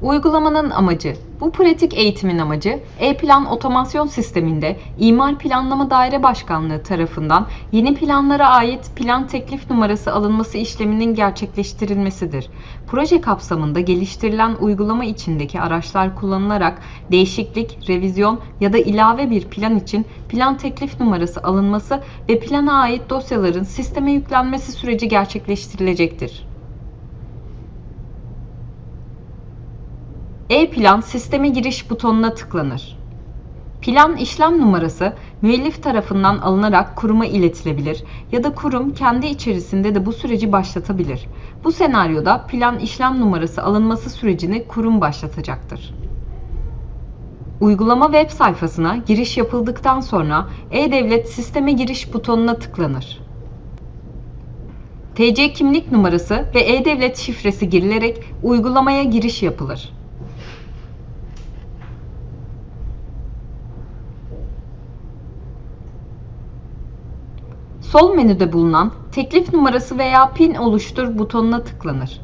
Uygulamanın amacı Bu pratik eğitimin amacı E-Plan otomasyon sisteminde İmar Planlama Daire Başkanlığı tarafından yeni planlara ait plan teklif numarası alınması işleminin gerçekleştirilmesidir. Proje kapsamında geliştirilen uygulama içindeki araçlar kullanılarak değişiklik, revizyon ya da ilave bir plan için plan teklif numarası alınması ve plana ait dosyaların sisteme yüklenmesi süreci gerçekleştirilecektir. E-Plan sisteme giriş butonuna tıklanır. Plan işlem numarası müellif tarafından alınarak kuruma iletilebilir ya da kurum kendi içerisinde de bu süreci başlatabilir. Bu senaryoda plan işlem numarası alınması sürecini kurum başlatacaktır. Uygulama web sayfasına giriş yapıldıktan sonra E-Devlet sisteme giriş butonuna tıklanır. TC kimlik numarası ve E-Devlet şifresi girilerek uygulamaya giriş yapılır. Sol menüde bulunan teklif numarası veya pin oluştur butonuna tıklanır.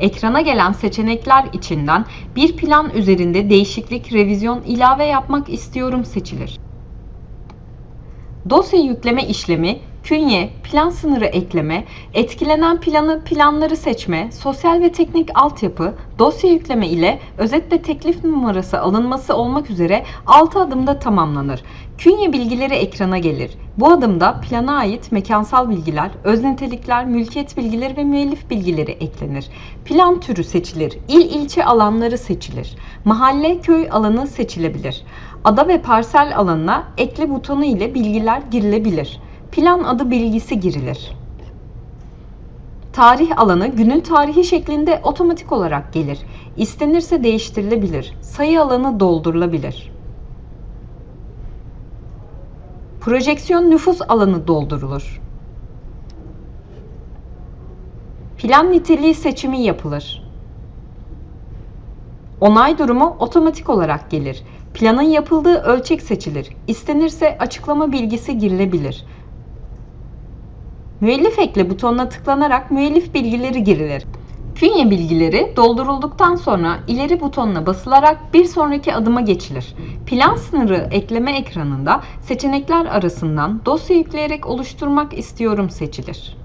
Ekrana gelen seçenekler içinden bir plan üzerinde değişiklik, revizyon, ilave yapmak istiyorum seçilir. Dosya yükleme işlemi, künye, plan sınırı ekleme, etkilenen planı, planları seçme, sosyal ve teknik altyapı, dosya yükleme ile özet ve teklif numarası alınması olmak üzere 6 adımda tamamlanır. Künye bilgileri ekrana gelir. Bu adımda plana ait mekansal bilgiler, öznitelikler, mülkiyet bilgileri ve müellif bilgileri eklenir. Plan türü seçilir. İl ilçe alanları seçilir. Mahalle köy alanı seçilebilir. Ada ve parsel alanına ekle butonu ile bilgiler girilebilir. Plan adı bilgisi girilir. Tarih alanı günün tarihi şeklinde otomatik olarak gelir. İstenirse değiştirilebilir. Sayı alanı doldurulabilir. Projeksiyon nüfus alanı doldurulur. Plan niteliği seçimi yapılır. Onay durumu otomatik olarak gelir. Planın yapıldığı ölçek seçilir. İstenirse açıklama bilgisi girilebilir. Müellif ekle butonuna tıklanarak müellif bilgileri girilir. Künye bilgileri doldurulduktan sonra ileri butonuna basılarak bir sonraki adıma geçilir. Plan sınırı ekleme ekranında seçenekler arasından dosya yükleyerek oluşturmak istiyorum seçilir.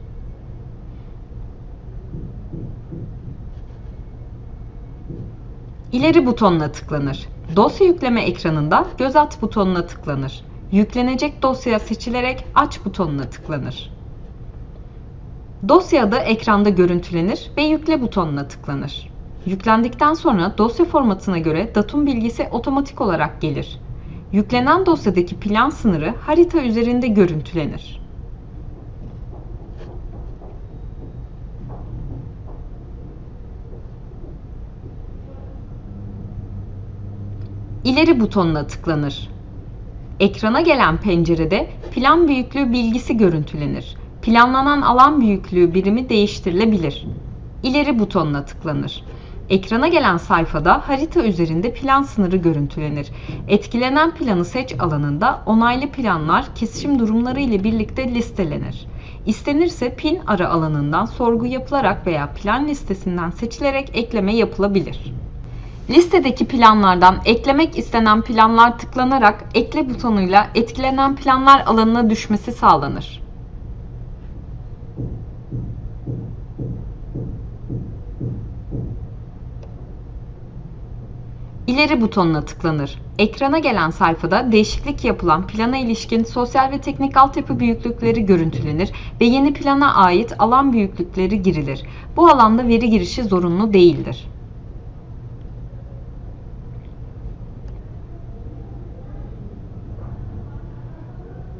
İleri butonuna tıklanır. Dosya yükleme ekranında göz at butonuna tıklanır. Yüklenecek dosya seçilerek aç butonuna tıklanır. Dosya adı ekranda görüntülenir ve yükle butonuna tıklanır. Yüklendikten sonra dosya formatına göre datum bilgisi otomatik olarak gelir. Yüklenen dosyadaki plan sınırı harita üzerinde görüntülenir. İleri butonuna tıklanır. Ekrana gelen pencerede plan büyüklüğü bilgisi görüntülenir. Planlanan alan büyüklüğü birimi değiştirilebilir. İleri butonuna tıklanır. Ekrana gelen sayfada harita üzerinde plan sınırı görüntülenir. Etkilenen planı seç alanında onaylı planlar kesişim durumları ile birlikte listelenir. İstenirse pin ara alanından sorgu yapılarak veya plan listesinden seçilerek ekleme yapılabilir. Listedeki planlardan eklemek istenen planlar tıklanarak ekle butonuyla etkilenen planlar alanına düşmesi sağlanır. İleri butonuna tıklanır. Ekrana gelen sayfada değişiklik yapılan plana ilişkin sosyal ve teknik altyapı büyüklükleri görüntülenir ve yeni plana ait alan büyüklükleri girilir. Bu alanda veri girişi zorunlu değildir.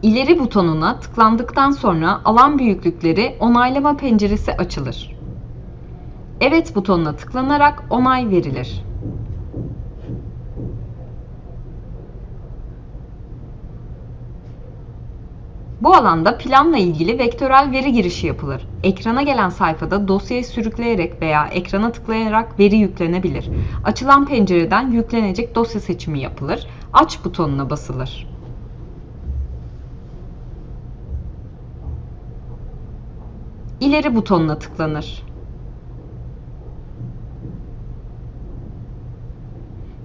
İleri butonuna tıklandıktan sonra alan büyüklükleri onaylama penceresi açılır. Evet butonuna tıklanarak onay verilir. Bu alanda planla ilgili vektörel veri girişi yapılır. Ekrana gelen sayfada dosyayı sürükleyerek veya ekrana tıklayarak veri yüklenebilir. Açılan pencereden yüklenecek dosya seçimi yapılır. Aç butonuna basılır. İleri butonuna tıklanır.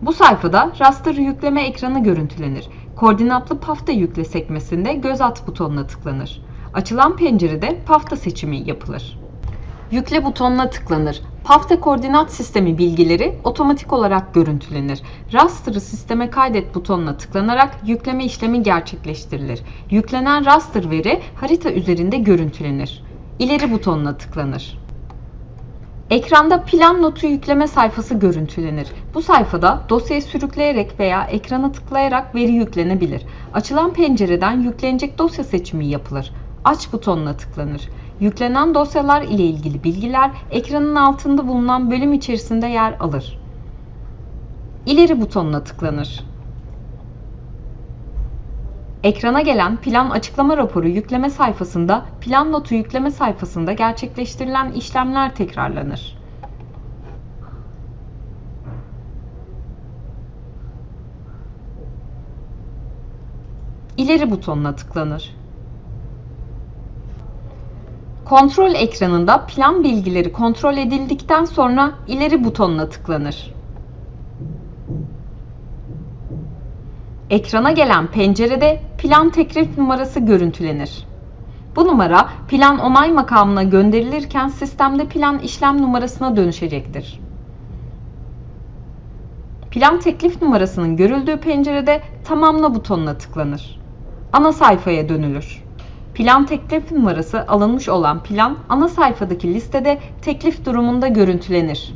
Bu sayfada raster yükleme ekranı görüntülenir. Koordinatlı pafta yükle sekmesinde göz at butonuna tıklanır. Açılan pencerede pafta seçimi yapılır. Yükle butonuna tıklanır. Pafta koordinat sistemi bilgileri otomatik olarak görüntülenir. Raster'ı sisteme kaydet butonuna tıklanarak yükleme işlemi gerçekleştirilir. Yüklenen raster veri harita üzerinde görüntülenir. İleri butonuna tıklanır. Ekranda plan notu yükleme sayfası görüntülenir. Bu sayfada dosyayı sürükleyerek veya ekrana tıklayarak veri yüklenebilir. Açılan pencereden yüklenecek dosya seçimi yapılır. Aç butonuna tıklanır. Yüklenen dosyalar ile ilgili bilgiler ekranın altında bulunan bölüm içerisinde yer alır. İleri butonuna tıklanır. Ekrana gelen plan açıklama raporu yükleme sayfasında plan notu yükleme sayfasında gerçekleştirilen işlemler tekrarlanır. İleri butonuna tıklanır. Kontrol ekranında plan bilgileri kontrol edildikten sonra ileri butonuna tıklanır. Ekrana gelen pencerede plan teklif numarası görüntülenir. Bu numara plan onay makamına gönderilirken sistemde plan işlem numarasına dönüşecektir. Plan teklif numarasının görüldüğü pencerede tamamla butonuna tıklanır. Ana sayfaya dönülür. Plan teklif numarası alınmış olan plan ana sayfadaki listede teklif durumunda görüntülenir.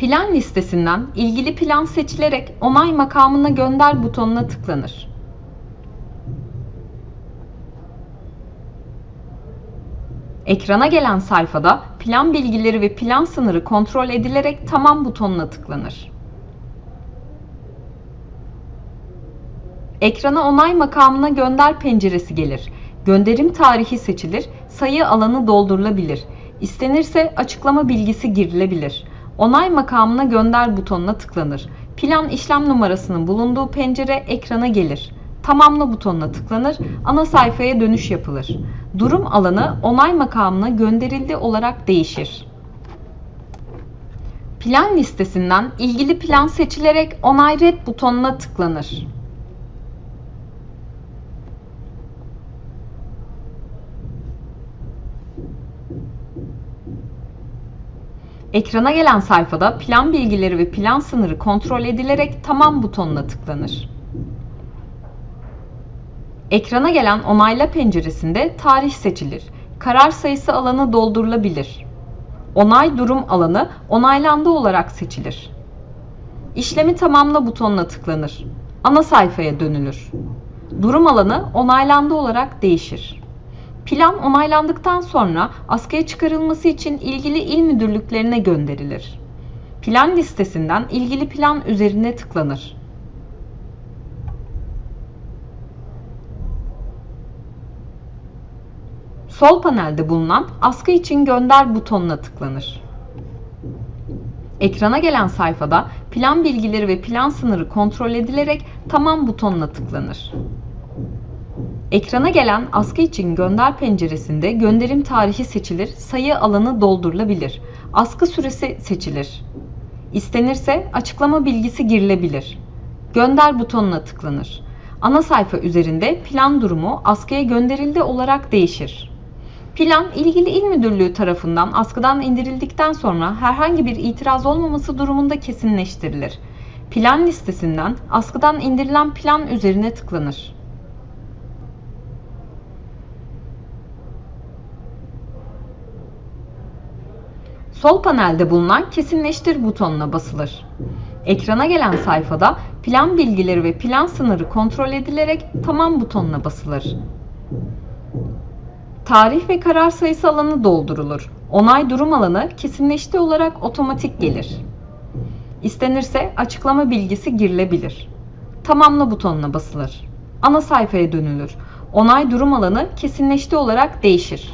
Plan listesinden ilgili plan seçilerek onay makamına gönder butonuna tıklanır. Ekrana gelen sayfada plan bilgileri ve plan sınırı kontrol edilerek tamam butonuna tıklanır. Ekrana onay makamına gönder penceresi gelir. Gönderim tarihi seçilir, sayı alanı doldurulabilir. İstenirse açıklama bilgisi girilebilir. Onay makamına gönder butonuna tıklanır. Plan işlem numarasının bulunduğu pencere ekrana gelir. Tamamla butonuna tıklanır, ana sayfaya dönüş yapılır. Durum alanı onay makamına gönderildi olarak değişir. Plan listesinden ilgili plan seçilerek onay red butonuna tıklanır. Ekrana gelen sayfada plan bilgileri ve plan sınırı kontrol edilerek tamam butonuna tıklanır. Ekrana gelen onayla penceresinde tarih seçilir. Karar sayısı alanı doldurulabilir. Onay durum alanı onaylandı olarak seçilir. İşlemi tamamla butonuna tıklanır. Ana sayfaya dönülür. Durum alanı onaylandı olarak değişir. Plan onaylandıktan sonra askıya çıkarılması için ilgili il müdürlüklerine gönderilir. Plan listesinden ilgili plan üzerine tıklanır. Sol panelde bulunan askı için gönder butonuna tıklanır. Ekrana gelen sayfada plan bilgileri ve plan sınırı kontrol edilerek tamam butonuna tıklanır. Ekrana gelen askı için gönder penceresinde gönderim tarihi seçilir, sayı alanı doldurulabilir. Askı süresi seçilir. İstenirse açıklama bilgisi girilebilir. Gönder butonuna tıklanır. Ana sayfa üzerinde plan durumu askıya gönderildi olarak değişir. Plan ilgili il müdürlüğü tarafından askıdan indirildikten sonra herhangi bir itiraz olmaması durumunda kesinleştirilir. Plan listesinden askıdan indirilen plan üzerine tıklanır. Sol panelde bulunan kesinleştir butonuna basılır. Ekrana gelen sayfada plan bilgileri ve plan sınırı kontrol edilerek tamam butonuna basılır. Tarih ve karar sayısı alanı doldurulur. Onay durum alanı kesinleşti olarak otomatik gelir. İstenirse açıklama bilgisi girilebilir. Tamamla butonuna basılır. Ana sayfaya dönülür. Onay durum alanı kesinleşti olarak değişir.